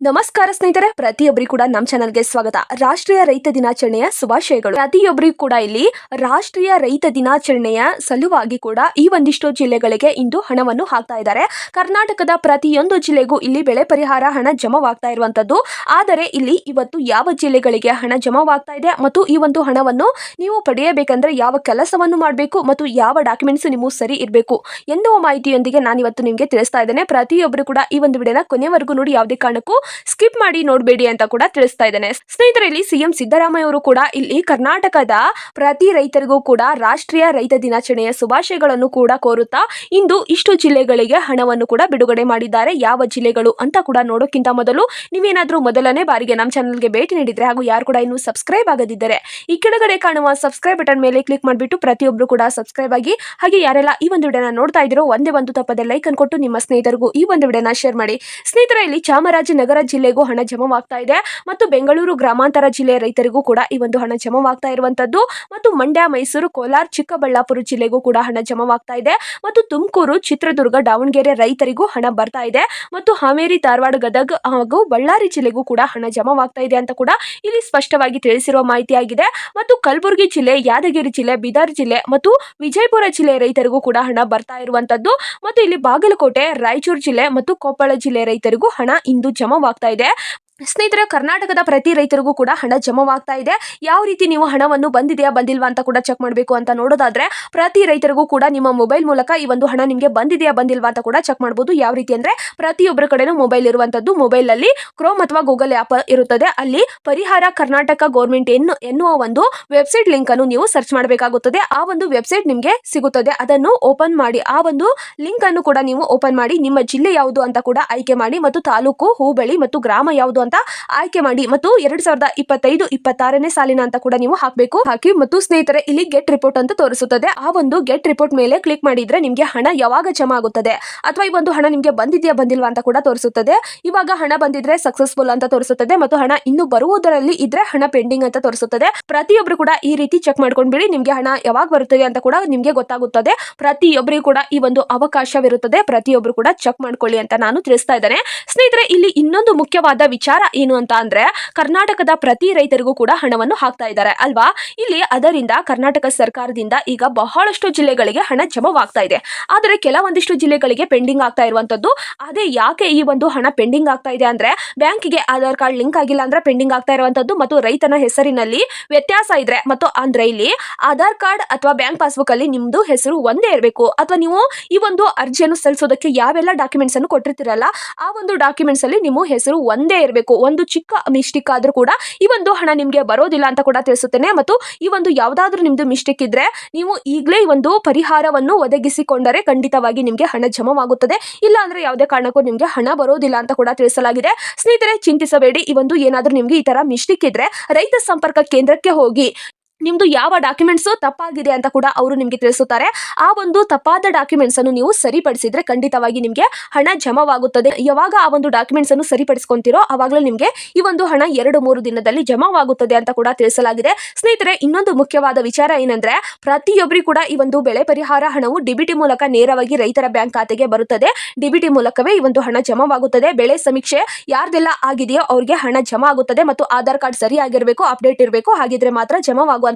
ನಮಸ್ಕಾರ ಸ್ನೇಹಿತರೆ, ಪ್ರತಿಯೊಬ್ಬರಿಗೂ ಕೂಡ ನಮ್ಮ ಚಾನಲ್ಗೆ ಸ್ವಾಗತ. ರಾಷ್ಟ್ರೀಯ ರೈತ ದಿನಾಚರಣೆಯ ಶುಭಾಶಯಗಳು. ಪ್ರತಿಯೊಬ್ಬರಿಗೂ ಕೂಡ ಇಲ್ಲಿ ರಾಷ್ಟ್ರೀಯ ರೈತ ದಿನಾಚರಣೆಯ ಸಲುವಾಗಿ ಕೂಡ ಈ ಒಂದಿಷ್ಟು ಜಿಲ್ಲೆಗಳಿಗೆ ಇಂದು ಹಣವನ್ನು ಹಾಕ್ತಾ ಇದ್ದಾರೆ. ಕರ್ನಾಟಕದ ಪ್ರತಿಯೊಂದು ಜಿಲ್ಲೆಗೂ ಇಲ್ಲಿ ಬೆಳೆ ಪರಿಹಾರ ಹಣ ಜಮವಾಗ್ತಾ ಇರುವಂತದ್ದು. ಆದರೆ ಇಲ್ಲಿ ಇವತ್ತು ಯಾವ ಜಿಲ್ಲೆಗಳಿಗೆ ಹಣ ಜಮವಾಗ್ತಾ ಇದೆ ಮತ್ತು ಈ ಒಂದು ಹಣವನ್ನು ನೀವು ಪಡೆಯಬೇಕಂದ್ರೆ ಯಾವ ಕೆಲಸವನ್ನು ಮಾಡಬೇಕು ಮತ್ತು ಯಾವ ಡಾಕ್ಯುಮೆಂಟ್ಸ್ ನೀವು ಸರಿ ಇರಬೇಕು ಎನ್ನುವ ಮಾಹಿತಿಯೊಂದಿಗೆ ನಾನು ಇವತ್ತು ನಿಮಗೆ ತಿಳಿಸ್ತಾ ಇದ್ದೇನೆ. ಪ್ರತಿಯೊಬ್ಬರು ಕೂಡ ಈ ಒಂದು ವಿಡಿಯೋನ ಕೊನೆವರೆಗೂ ನೋಡಿ ಯಾವುದೇ ಕಾರಣಕ್ಕೂ ಸ್ಕಿಪ್ ಮಾಡಿ ನೋಡಬೇಡಿ ಅಂತ ಕೂಡ ತಿಳಿಸ್ತಾ ಇದ್ದೇನೆ. ಸ್ನೇಹಿತರೆ ಇಲ್ಲಿ ಸಿಎಂ ಸಿದ್ದರಾಮಯ್ಯ ಅವರು ಕೂಡ ಇಲ್ಲಿ ಕರ್ನಾಟಕದ ಪ್ರತಿ ರೈತರಿಗೂ ಕೂಡ ರಾಷ್ಟ್ರೀಯ ರೈತ ದಿನಾಚರಣೆಯ ಶುಭಾಶಯಗಳನ್ನು ಕೂಡ ಕೋರುತ್ತಾ ಇಂದು ಇಷ್ಟು ಜಿಲ್ಲೆಗಳಿಗೆ ಹಣವನ್ನು ಕೂಡ ಬಿಡುಗಡೆ ಮಾಡಿದ್ದಾರೆ. ಯಾವ ಜಿಲ್ಲೆಗಳು ಅಂತ ಕೂಡ ನೋಡೋಕ್ಕಿಂತ ಮೊದಲು ನೀವೇನಾದರೂ ಮೊದಲನೇ ಬಾರಿಗೆ ನಮ್ಮ ಚಾನಲ್ಗೆ ಭೇಟಿ ನೀಡಿದರೆ ಹಾಗೂ ಯಾರು ಕೂಡ ಇನ್ನೂ ಸಬ್ಸ್ಕ್ರೈಬ್ ಆಗದಿದ್ದರೆ ಈ ಕೆಳಗಡೆ ಕಾಣುವ ಸಬ್ಸ್ಕ್ರೈಬ್ ಬಟನ್ ಮೇಲೆ ಕ್ಲಿಕ್ ಮಾಡಿಬಿಟ್ಟು ಪ್ರತಿಯೊಬ್ಬರು ಕೂಡ ಸಬ್ಸ್ಕ್ರೈಬ್ ಆಗಿ ಹಾಗೆ ಯಾರೆಲ್ಲ ಈ ಒಂದು ವಿಡಿಯೋನ ನೋಡ್ತಾ ಇದ್ರು ಒಂದೇ ಒಂದು ತಪ್ಪದೆ ಲೈಕ್ ಅನ್ಕೊಟ್ಟು ನಿಮ್ಮ ಸ್ನೇಹಿತರಿಗೂ ಈ ಒಂದು ವಿಡಿಯೋನ ಶೇರ್ ಮಾಡಿ. ಸ್ನೇಹಿತರ, ಇಲ್ಲಿ ಚಾಮರಾಜನಗರ ಜಿಲ್ಲೆಗೂ ಹಣ ಜಮವಾಗ್ತಾ ಇದೆ ಮತ್ತು ಬೆಂಗಳೂರು ಗ್ರಾಮಾಂತರ ಜಿಲ್ಲೆಯ ರೈತರಿಗೂ ಕೂಡ ಈ ಒಂದು ಹಣ ಜಮವಾಗ್ತಾ ಇರುವಂತದ್ದು. ಮತ್ತು ಮಂಡ್ಯ, ಮೈಸೂರು, ಕೋಲಾರ, ಚಿಕ್ಕಬಳ್ಳಾಪುರ ಜಿಲ್ಲೆಗೂ ಕೂಡ ಹಣ ಜಮವಾಗ್ತಾ ಇದೆ. ಮತ್ತು ತುಮಕೂರು, ಚಿತ್ರದುರ್ಗ, ದಾವಣಗೆರೆ ರೈತರಿಗೂ ಹಣ ಬರ್ತಾ ಇದೆ. ಮತ್ತು ಹಾವೇರಿ, ಧಾರವಾಡ, ಗದಗ ಹಾಗೂ ಬಳ್ಳಾರಿ ಜಿಲ್ಲೆಗೂ ಕೂಡ ಹಣ ಜಮವಾಗ್ತಾ ಇದೆ ಅಂತ ಕೂಡ ಇಲ್ಲಿ ಸ್ಪಷ್ಟವಾಗಿ ತಿಳಿಸಿರುವ ಮಾಹಿತಿಯಾಗಿದೆ. ಮತ್ತು ಕಲಬುರಗಿ ಜಿಲ್ಲೆ, ಯಾದಗಿರಿ ಜಿಲ್ಲೆ, ಬೀದರ್ ಜಿಲ್ಲೆ ಮತ್ತು ವಿಜಯಪುರ ಜಿಲ್ಲೆ ರೈತರಿಗೂ ಕೂಡ ಹಣ ಬರ್ತಾ ಇರುವಂತದ್ದು. ಮತ್ತು ಇಲ್ಲಿ ಬಾಗಲಕೋಟೆ, ರಾಯಚೂರು ಜಿಲ್ಲೆ ಮತ್ತು ಕೊಪ್ಪಳ ಜಿಲ್ಲೆ ರೈತರಿಗೂ ಹಣ ಇಂದು ಜಮವಾಗ್ತಾ ಇದೆ ಸ್ನೇಹಿತರೆ, ಕರ್ನಾಟಕದ ಪ್ರತಿ ರೈತರಿಗೂ ಕೂಡ ಹಣ ಜಮವಾಗ್ತಾ ಇದೆ. ಯಾವ ರೀತಿ ನೀವು ಹಣವನ್ನು ಬಂದಿದೆಯಾ, ಬಂದಿಲ್ವಾ ಅಂತ ಕೂಡ ಚೆಕ್ ಮಾಡಬೇಕು ಅಂತ ನೋಡೋದಾದ್ರೆ, ಪ್ರತಿ ರೈತರಿಗೂ ಕೂಡ ನಿಮ್ಮ ಮೊಬೈಲ್ ಮೂಲಕ ಈ ಒಂದು ಹಣ ನಿಮಗೆ ಬಂದಿದೆಯಾ, ಬಂದಿಲ್ವಾ ಅಂತ ಕೂಡ ಚೆಕ್ ಮಾಡಬಹುದು ಯಾವ ರೀತಿ ಅಂದ್ರೆ ಪ್ರತಿಯೊಬ್ಬರ ಕಡೆನೂ ಮೊಬೈಲ್ ಇರುವಂತದ್ದು ಮೊಬೈಲ್ ಅಲ್ಲಿ ಕ್ರೋಮ್ ಅಥವಾ ಗೂಗಲ್ ಆ್ಯಪ್ ಇರುತ್ತದೆ. ಅಲ್ಲಿ ಪರಿಹಾರ ಕರ್ನಾಟಕ ಗೌರ್ಮೆಂಟ್ ಎನ್ನು, ಎನ್ನುವ ಒಂದು ವೆಬ್ಸೈಟ್ ಲಿಂಕ್ ಅನ್ನು ನೀವು ಸರ್ಚ್ ಮಾಡಬೇಕಾಗುತ್ತದೆ. ಆ ಒಂದು ವೆಬ್ಸೈಟ್ ನಿಮಗೆ ಸಿಗುತ್ತದೆ. ಅದನ್ನು ಓಪನ್ ಮಾಡಿ, ಆ ಒಂದು ಲಿಂಕ್ ಅನ್ನು ಕೂಡ ನೀವು ಓಪನ್ ಮಾಡಿ, ನಿಮ್ಮ ಜಿಲ್ಲೆ ಯಾವುದು ಅಂತ ಕೂಡ ಆಯ್ಕೆ ಮಾಡಿ, ಮತ್ತು ತಾಲೂಕು ಹೂಬಳಿ ಮತ್ತು ಗ್ರಾಮ ಯಾವುದು ಅಂತ ಆಯ್ಕೆ ಮಾಡಿ ಮತ್ತು ಎರಡ್ ಸಾವಿರದ ಇಪ್ಪತ್ತೈದು, ಇಪ್ಪತ್ತಾರನೇ ಸಾಲಿನ ಅಂತ ಕೂಡ ನೀವು ಹಾಕಬೇಕು. ಹಾಕಿ ಮತ್ತು ಸ್ನೇಹಿತರೆ, ಇಲ್ಲಿ ಗೆಟ್ ರಿಪೋರ್ಟ್ ಅಂತ ತೋರಿಸುತ್ತದೆ. ಆ ಒಂದು ಗೆಟ್ ರಿಪೋರ್ಟ್ ಮೇಲೆ ಕ್ಲಿಕ್ ಮಾಡಿದ್ರೆ ನಿಮಗೆ ಹಣ ಯಾವಾಗ ಜಮಾ ಆಗುತ್ತದೆ? ಅಥವಾ ಈ ಒಂದು ಹಣ ನಿಮಗೆ ಬಂದಿದೆಯಾ, ಬಂದಿಲ್ವಾ ಅಂತ ಕೂಡ ತೋರಿಸುತ್ತದೆ. ಇವಾಗ ಹಣ ಬಂದಿದ್ರೆ ಸಕ್ಸಸ್ಫುಲ್ ಅಂತ ತೋರಿಸುತ್ತದೆ ಮತ್ತು ಹಣ ಇನ್ನು ಬರುವುದರಲ್ಲಿ ಇದ್ರೆ ಹಣ ಪೆಂಡಿಂಗ್ ಅಂತ ತೋರಿಸುತ್ತದೆ. ಪ್ರತಿಯೊಬ್ಬರು ಕೂಡ ಈ ರೀತಿ ಚೆಕ್ ಮಾಡ್ಕೊಂಡ್ಬಿಡಿ, ನಿಮಗೆ ಹಣ ಯಾವಾಗ ಬರುತ್ತದೆ ಅಂತ ಕೂಡ ನಿಮಗೆ ಗೊತ್ತಾಗುತ್ತದೆ. ಪ್ರತಿಯೊಬ್ಬರಿಗೂ ಕೂಡ ಈ ಒಂದು ಅವಕಾಶವಿರುತ್ತದೆ. ಪ್ರತಿಯೊಬ್ಬರು ಕೂಡ ಚೆಕ್ ಮಾಡ್ಕೊಳ್ಳಿ ಅಂತ ನಾನು ತಿಳಿಸ್ತಾ ಇದ್ದೇನೆ. ಸ್ನೇಹಿತರೆ, ಇಲ್ಲಿ ಇನ್ನೊಂದು ಮುಖ್ಯವಾದ ವಿಚಾರ ಏನು ಅಂತ ಅಂದ್ರೆ ಕರ್ನಾಟಕದ ಪ್ರತಿ ರೈತರಿಗೂ ಕೂಡ ಹಣವನ್ನು ಹಾಕ್ತಾ ಇದ್ದಾರೆ ಅಲ್ವಾ? ಇಲ್ಲಿ ಅದರಿಂದ ಕರ್ನಾಟಕ ಸರ್ಕಾರದಿಂದ ಈಗ ಬಹಳಷ್ಟು ಜಿಲ್ಲೆಗಳಿಗೆ ಹಣ ಜಮವಾಗ್ತಾ ಇದೆ. ಆದರೆ ಕೆಲವೊಂದಿಷ್ಟು ಜಿಲ್ಲೆಗಳಿಗೆ ಪೆಂಡಿಂಗ್ ಆಗ್ತಾ ಇರುವಂತದ್ದು, ಅದೇ ಯಾಕೆ ಈ ಒಂದು ಹಣ ಪೆಂಡಿಂಗ್ ಆಗ್ತಾ ಇದೆ ಅಂದ್ರೆ ಬ್ಯಾಂಕಿಗೆ ಆಧಾರ್ ಕಾರ್ಡ್ ಲಿಂಕ್ ಆಗಿಲ್ಲ ಅಂದ್ರೆ ಪೆಂಡಿಂಗ್ ಆಗ್ತಾ ಇರುವಂತದ್ದು ಮತ್ತು ರೈತನ ಹೆಸರಿನಲ್ಲಿ ವ್ಯತ್ಯಾಸ ಇದ್ರೆ ಮತ್ತು ಅಂದ್ರೆ ಇಲ್ಲಿ ಆಧಾರ್ ಕಾರ್ಡ್ ಅಥವಾ ಬ್ಯಾಂಕ್ ಪಾಸ್ಬುಕ್ ಅಲ್ಲಿ ನಿಮ್ದು ಹೆಸರು ಒಂದೇ ಇರಬೇಕು. ಅಥವಾ ನೀವು ಈ ಒಂದು ಅರ್ಜಿಯನ್ನು ಸಲ್ಲಿಸೋದಕ್ಕೆ ಯಾವೆಲ್ಲ ಡಾಕ್ಯುಮೆಂಟ್ಸ್ ಅನ್ನು ಕೊಟ್ಟಿರ್ತೀರಲ್ಲ, ಆ ಒಂದು ಡಾಕ್ಯುಮೆಂಟ್ಸ್ ಅಲ್ಲಿ ನಿಮ್ಮ ಹೆಸರು ಒಂದೇ ಇರಬೇಕು. ಒಂದು ಚಿಕ್ಕ ಮಿಸ್ಟೇಕ್ ಆದರೂ ಕೂಡ ಈ ಒಂದು ಹಣ ನಿಮಗೆ ಬರೋದಿಲ್ಲ ಅಂತ ಕೂಡ ತಿಳಿಸುತ್ತೇನೆ. ಮತ್ತು ಈ ಒಂದು ಯಾವುದಾದ್ರೂ ನಿಮ್ಮದು ಮಿಸ್ಟೇಕ್ ಇದ್ರೆ ನೀವು ಈಗಲೇ ಈ ಒಂದು ಪರಿಹಾರವನ್ನು ಒದಗಿಸಿಕೊಂಡರೆ ಖಂಡಿತವಾಗಿ ನಿಮಗೆ ಹಣ ಜಮವಾಗುತ್ತದೆ. ಇಲ್ಲ ಅಂದ್ರೆ ಯಾವುದೇ ಕಾರಣಕ್ಕೂ ನಿಮಗೆ ಹಣ ಬರೋದಿಲ್ಲ ಅಂತ ಕೂಡ ತಿಳಿಸಲಾಗಿದೆ. ಸ್ನೇಹಿತರೆ, ಚಿಂತಿಸಬೇಡಿ. ಈ ಒಂದು ಏನಾದರೂ ನಿಮಗೆ ಈ ತರ ಮಿಸ್ಟೇಕ್ ಇದ್ರೆ ರೈತ ಸಂಪರ್ಕ ಕೇಂದ್ರಕ್ಕೆ ಹೋಗಿ ನಿಮ್ದು ಯಾವ ಡಾಕ್ಯುಮೆಂಟ್ಸ್ ತಪ್ಪಾಗಿದೆ ಅಂತ ಕೂಡ ಅವರು ನಿಮಗೆ ತಿಳಿಸುತ್ತಾರೆ. ಆ ಒಂದು ತಪ್ಪಾದ ಡಾಕ್ಯುಮೆಂಟ್ಸ್ ಅನ್ನು ನೀವು ಸರಿಪಡಿಸಿದ್ರೆ ಖಂಡಿತವಾಗಿ ನಿಮಗೆ ಹಣ ಜಮವಾಗುತ್ತದೆ. ಯಾವಾಗ ಆ ಒಂದು ಡಾಕ್ಯುಮೆಂಟ್ಸ್ ಅನ್ನು ಸರಿಪಡಿಸ್ಕೊಂತೀರೋ ಅವಾಗಲೇ ನಿಮಗೆ ಈ ಒಂದು ಹಣ ಎರಡು ಮೂರು ದಿನದಲ್ಲಿ ಜಮವಾಗುತ್ತದೆ ಅಂತ ಕೂಡ ತಿಳಿಸಲಾಗಿದೆ. ಸ್ನೇಹಿತರೆ, ಇನ್ನೊಂದು ಮುಖ್ಯವಾದ ವಿಚಾರ ಏನಂದ್ರೆ ಪ್ರತಿಯೊಬ್ಬರಿಗೂ ಕೂಡ ಈ ಒಂದು ಬೆಳೆ ಪರಿಹಾರ ಹಣವು ಡಿಬಿಟಿ ಮೂಲಕ ನೇರವಾಗಿ ರೈತರ ಬ್ಯಾಂಕ್ ಖಾತೆಗೆ ಬರುತ್ತದೆ. ಡಿಬಿಟಿ ಮೂಲಕವೇ ಈ ಒಂದು ಹಣ ಜಮವಾಗುತ್ತದೆ. ಬೆಳೆ ಸಮೀಕ್ಷೆ ಯಾರ್ದೆಲ್ಲ ಆಗಿದೆಯೋ ಅವ್ರಿಗೆ ಹಣ ಜಮಾ ಆಗುತ್ತದೆ ಮತ್ತು ಆಧಾರ್ ಕಾರ್ಡ್ ಸರಿಯಾಗಿರಬೇಕು, ಅಪ್ಡೇಟ್ ಇರಬೇಕು, ಹಾಗಿದ್ರೆ ಮಾತ್ರ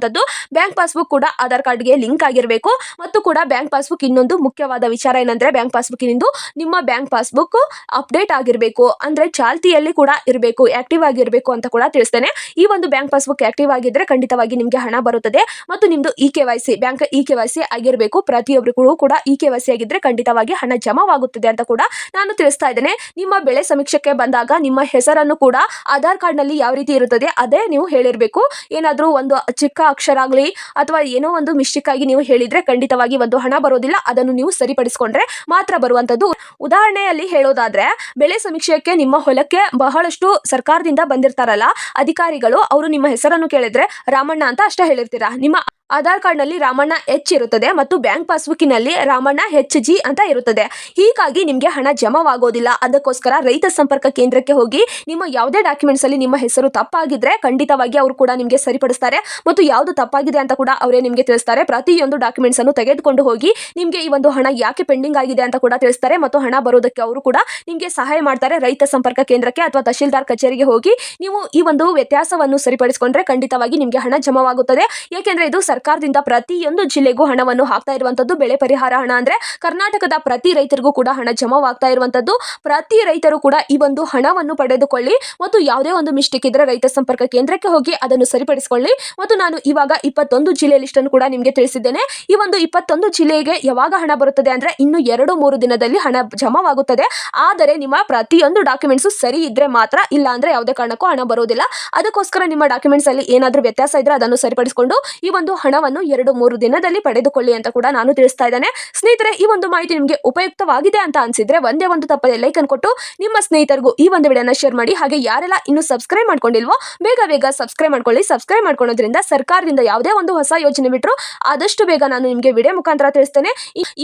ಜಮವಾಗುವಂತದ್ದು ಬ್ಯಾಂಕ್ ಪಾಸ್ಬುಕ್ ಕೂಡ ಆಧಾರ್ ಕಾರ್ಡ್ಗೆ ಲಿಂಕ್ ಆಗಿರಬೇಕು. ಮತ್ತು ಕೂಡ ಬ್ಯಾಂಕ್ ಪಾಸ್ಬುಕ್ ಇನ್ನೊಂದು ಮುಖ್ಯವಾದ ವಿಚಾರ ಏನಂದ್ರೆ ಬ್ಯಾಂಕ್ ಪಾಸ್ಬುಕ್ಕಿನಿಂದ ನಿಮ್ಮ ಬ್ಯಾಂಕ್ ಪಾಸ್ಬುಕ್ ಅಪ್ಡೇಟ್ ಆಗಿರಬೇಕು. ಅಂದ್ರೆ ಚಾಲ್ತಿಯಲ್ಲಿ ಕೂಡ ಇರಬೇಕು ಆಕ್ಟಿವ್ ಆಗಿರಬೇಕು ಅಂತ ಕೂಡ ತಿಳಿಸ್ತೇನೆ. ಈ ಒಂದು ಬ್ಯಾಂಕ್ ಪಾಸ್ಬುಕ್ ಆಕ್ಟಿವ್ ಆಗಿದ್ರೆ ಖಂಡಿತವಾಗಿ ನಿಮಗೆ ಹಣ ಬರುತ್ತದೆ. ಮತ್ತು ನಿಮ್ದು E K Y C bank E K Y C ಆಗಿರಬೇಕು. ಪ್ರತಿಯೊಬ್ಬರಿಗೂ ಕೂಡ ಇ ಕೆ ವೈ ಸಿ ಆಗಿದ್ರೆ ಖಂಡಿತವಾಗಿ ಹಣ ಜಮಾವಾಗುತ್ತದೆ ಅಂತ ಕೂಡ ನಾನು ತಿಳಿಸ್ತಾ ಇದ್ದೇನೆ. ನಿಮ್ಮ ಬೆಳೆ ಸಮೀಕ್ಷೆಗೆ ಬಂದಾಗ ನಿಮ್ಮ ಹೆಸರನ್ನು ಕೂಡ ಆಧಾರ್ ಕಾರ್ಡ್ನಲ್ಲಿ ಯಾವ ರೀತಿ ಇರುತ್ತದೆ, ಅದೇ ನೀವು ಹೇಳಿರಬೇಕು. ಏನಾದರೂ ಒಂದು ಚಿಕ್ಕ ಅಕ್ಷರ ಆಗಲಿ ಅಥವಾ ಏನೋ ಒಂದು ಮಿಸ್ಟೇಕ್ ಆಗಿ ನೀವು ಹೇಳಿದ್ರೆ ಖಂಡಿತವಾಗಿ ಒಂದು ಹಣ ಬರೋದಿಲ್ಲ, ಅದನ್ನು ನೀವು ಸರಿಪಡಿಸಿಕೊಂಡ್ರೆ ಮಾತ್ರ ಬರುವಂತದ್ದು ಉದಾಹರಣೆಯಲ್ಲಿ ಹೇಳೋದಾದ್ರೆ, ಬೆಳೆ ಸಮೀಕ್ಷೆಗೆ ನಿಮ್ಮ ಹೊಲಕ್ಕೆ ಬಹಳಷ್ಟು ಸರ್ಕಾರದಿಂದ ಬಂದಿರ್ತಾರಲ್ಲ, ಅಧಿಕಾರಿಗಳು, ಅವರು ನಿಮ್ಮ ಹೆಸರನ್ನು ಕೇಳಿದ್ರೆ, ರಾಮಣ್ಣ ಅಂತ ಅಷ್ಟೇ ಹೇಳಿರ್ತೀರಾ? ನಿಮ್ಮ ಆಧಾರ್ ಕಾರ್ಡ್ನಲ್ಲಿ ರಾಮಣ್ಣ ಎಚ್ ಇರುತ್ತದೆ ಮತ್ತು ಬ್ಯಾಂಕ್ ಪಾಸ್ಬುಕ್ಕಿನಲ್ಲಿ ರಾಮಣ್ಣ ಎಚ್ ಜಿ ಅಂತ ಇರುತ್ತದೆ. ಹೀಗಾಗಿ ನಿಮಗೆ ಹಣ ಜಮಾವಾಗೋದಿಲ್ಲ. ಅದಕ್ಕೋಸ್ಕರ ರೈತ ಸಂಪರ್ಕ ಕೇಂದ್ರಕ್ಕೆ ಹೋಗಿ ನಿಮ್ಮ ಯಾವುದೇ ಡಾಕ್ಯುಮೆಂಟ್ಸ್ ಅಲ್ಲಿ ನಿಮ್ಮ ಹೆಸರು ತಪ್ಪಾಗಿದ್ರೆ ಖಂಡಿತವಾಗಿ ಅವರು ಕೂಡ ನಿಮಗೆ ಸರಿಪಡಿಸ್ತಾರೆ ಮತ್ತು ಯಾವುದು ತಪ್ಪಾಗಿದೆ ಅಂತ ಕೂಡ ಅವರೇ ನಿಮಗೆ ತಿಳಿಸ್ತಾರೆ. ಪ್ರತಿಯೊಂದು ಡಾಕ್ಯುಮೆಂಟ್ಸ್ ಅನ್ನು ತೆಗೆದುಕೊಂಡು ಹೋಗಿ ನಿಮಗೆ ಈ ಒಂದು ಹಣ ಯಾಕೆ ಪೆಂಡಿಂಗ್ ಆಗಿದೆ ಅಂತ ಕೂಡ ತಿಳಿಸ್ತಾರೆ ಮತ್ತು ಹಣ ಬರೋದಕ್ಕೆ ಅವರು ಕೂಡ ನಿಮಗೆ ಸಹಾಯ ಮಾಡ್ತಾರೆ ರೈತ ಸಂಪರ್ಕ ಕೇಂದ್ರಕ್ಕೆ ಅಥವಾ ತಹಶೀಲ್ದಾರ್ ಕಚೇರಿಗೆ ಹೋಗಿ ನೀವು ಈ ಒಂದು ವ್ಯತ್ಯಾಸವನ್ನು ಸರಿಪಡಿಸಿಕೊಂಡ್ರೆ ಖಂಡಿತವಾಗಿ ನಿಮಗೆ ಹಣ ಜಮಾವಾಗುತ್ತದೆ. ಏಕೆಂದರೆ ಇದು ಸರ್ಕಾರದಿಂದ ಪ್ರತಿಯೊಂದು ಜಿಲ್ಲೆಗೂ ಹಣವನ್ನು ಹಾಕ್ತಾ ಇರುವಂತದ್ದು ಬೆಳೆ ಪರಿಹಾರ ಹಣ ಅಂದ್ರೆ ಕರ್ನಾಟಕದ ಪ್ರತಿ ರೈತರಿಗೂ ಕೂಡ ಹಣ ಜಮಾವಾಗ್ತಾ ಇರುವಂತದ್ದು. ಪ್ರತಿ ರೈತರು ಕೂಡ ಈ ಒಂದು ಹಣವನ್ನು ಪಡೆದುಕೊಳ್ಳಿ ಮತ್ತು ಯಾವುದೇ ಒಂದು ಮಿಸ್ಟೇಕ್ ಇದ್ರೆ ರೈತ ಸಂಪರ್ಕ ಕೇಂದ್ರಕ್ಕೆ ಹೋಗಿ ಅದನ್ನು ಸರಿಪಡಿಸಿಕೊಳ್ಳಿ. ಮತ್ತು ನಾನು ಇವಾಗ ಇಪ್ಪತ್ತೊಂದು ಜಿಲ್ಲೆ ಲಿಸ್ಟ್ ಅನ್ನು ಕೂಡ ನಿಮಗೆ ತಿಳಿಸಿದ್ದೇನೆ. ಈ ಒಂದು ಇಪ್ಪತ್ತೊಂದು ಜಿಲ್ಲೆಗೆ ಯಾವಾಗ ಹಣ ಬರುತ್ತದೆ ಅಂದ್ರೆ ಇನ್ನು ಎರಡು ಮೂರು ದಿನದಲ್ಲಿ ಹಣ ಜಮಾವಾಗುತ್ತದೆ. ಆದರೆ ನಿಮ್ಮ ಪ್ರತಿಯೊಂದು ಡಾಕ್ಯುಮೆಂಟ್ಸ್ ಸರಿ ಇದ್ರೆ ಮಾತ್ರ ಇಲ್ಲ ಅಂದ್ರೆ ಯಾವುದೇ ಕಾರಣಕ್ಕೂ ಹಣ ಬರೋದಿಲ್ಲ ಅದಕ್ಕೋಸ್ಕರ ನಿಮ್ಮ ಡಾಕ್ಯುಮೆಂಟ್ಸ್ ಅಲ್ಲಿ ಏನಾದರೂ ವ್ಯತ್ಯಾಸ ಇದ್ರೆ ಅದನ್ನು ಸರಿಪಡಿಸಿಕೊಂಡು ಈ ಒಂದು ಹಣವನ್ನು ಎರಡು ಮೂರು ದಿನದಲ್ಲಿ ಪಡೆದುಕೊಳ್ಳಿ ಅಂತ ಕೂಡ ನಾನು ತಿಳಿಸ್ತಾ ಇದ್ದೇನೆ. ಸ್ನೇಹಿತರೆ, ಈ ಒಂದು ಮಾಹಿತಿ ನಿಮಗೆ ಉಪಯುಕ್ತವಾಗಿದೆ ಅಂತ ಅನ್ಸಿದ್ರೆ ಒಂದೇ ಒಂದು ತಪ್ಪದೆ ಲೈಕ್ ಅನ್ನು ಕೊಟ್ಟು ನಿಮ್ಮ ಸ್ನೇಹಿತರಿಗೂ ಈ ಒಂದು ವಿಡಿಯೋನ ಶೇರ್ ಮಾಡಿ. ಹಾಗೆ ಯಾರೆಲ್ಲ ಇನ್ನು ಸಬ್ಸ್ಕ್ರೈಬ್ ಮಾಡ್ಕೊಂಡಿಲ್ವೋ, ಬೇಗ ಬೇಗ ಸಬ್ಸ್ಕ್ರೈಬ್ ಮಾಡ್ಕೊಳ್ಳಿ. ಸಬ್ಸ್ಕ್ರೈಬ್ ಮಾಡ್ಕೊಳ್ಳೋದ್ರಿಂದ ಸರ್ಕಾರದಿಂದ ಯಾವುದೇ ಒಂದು ಹೊಸ ಯೋಜನೆ ಬಿಟ್ಟರು ಆದಷ್ಟು ಬೇಗ ನಾನು ನಿಮಗೆ ವಿಡಿಯೋ ಮುಖಾಂತರ ತಿಳಿಸ್ತೇನೆ.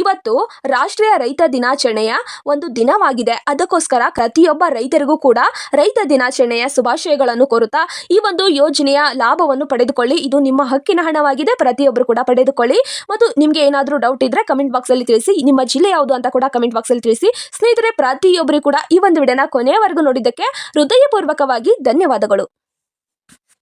ಇವತ್ತು ರಾಷ್ಟ್ರೀಯ ರೈತ ದಿನಾಚರಣೆಯ ಒಂದು ದಿನವಾಗಿದೆ. ಅದಕ್ಕೋಸ್ಕರ ಪ್ರತಿಯೊಬ್ಬ ರೈತರಿಗೂ ಕೂಡ ರೈತ ದಿನಾಚರಣೆಯ ಶುಭಾಶಯಗಳನ್ನು ಕೋರುತ್ತಾ ಈ ಒಂದು ಯೋಜನೆಯ ಲಾಭವನ್ನು ಪಡೆದುಕೊಳ್ಳಿ. ಇದು ನಿಮ್ಮ ಹಕ್ಕಿನ ಹಣವಾಗಿದೆ. ಪ್ರತಿಯೊಬ್ಬರು ಕೂಡ ಪಡೆದುಕೊಳ್ಳಿ. ಮತ್ತು ನಿಮಗೆ ಏನಾದರೂ ಡೌಟ್ ಇದ್ರೆ ಕಮೆಂಟ್ ಬಾಕ್ಸ್ ಅಲ್ಲಿ ತಿಳಿಸಿ. ನಿಮ್ಮ ಜಿಲ್ಲೆ ಯಾವುದು ಅಂತ ಕೂಡ ಕಮೆಂಟ್ ಬಾಕ್ಸ್ ಅಲ್ಲಿ ತಿಳಿಸಿ. ಸ್ನೇಹಿತರೆ ಪ್ರತಿಯೊಬ್ಬರು ಕೂಡ ಈ ಒಂದು ವಿಡಿಯೋನ ಕೊನೆಯವರೆಗೂ ನೋಡಿದ್ದಕ್ಕೆ ಹೃದಯಪೂರ್ವಕವಾಗಿ ಧನ್ಯವಾದಗಳು.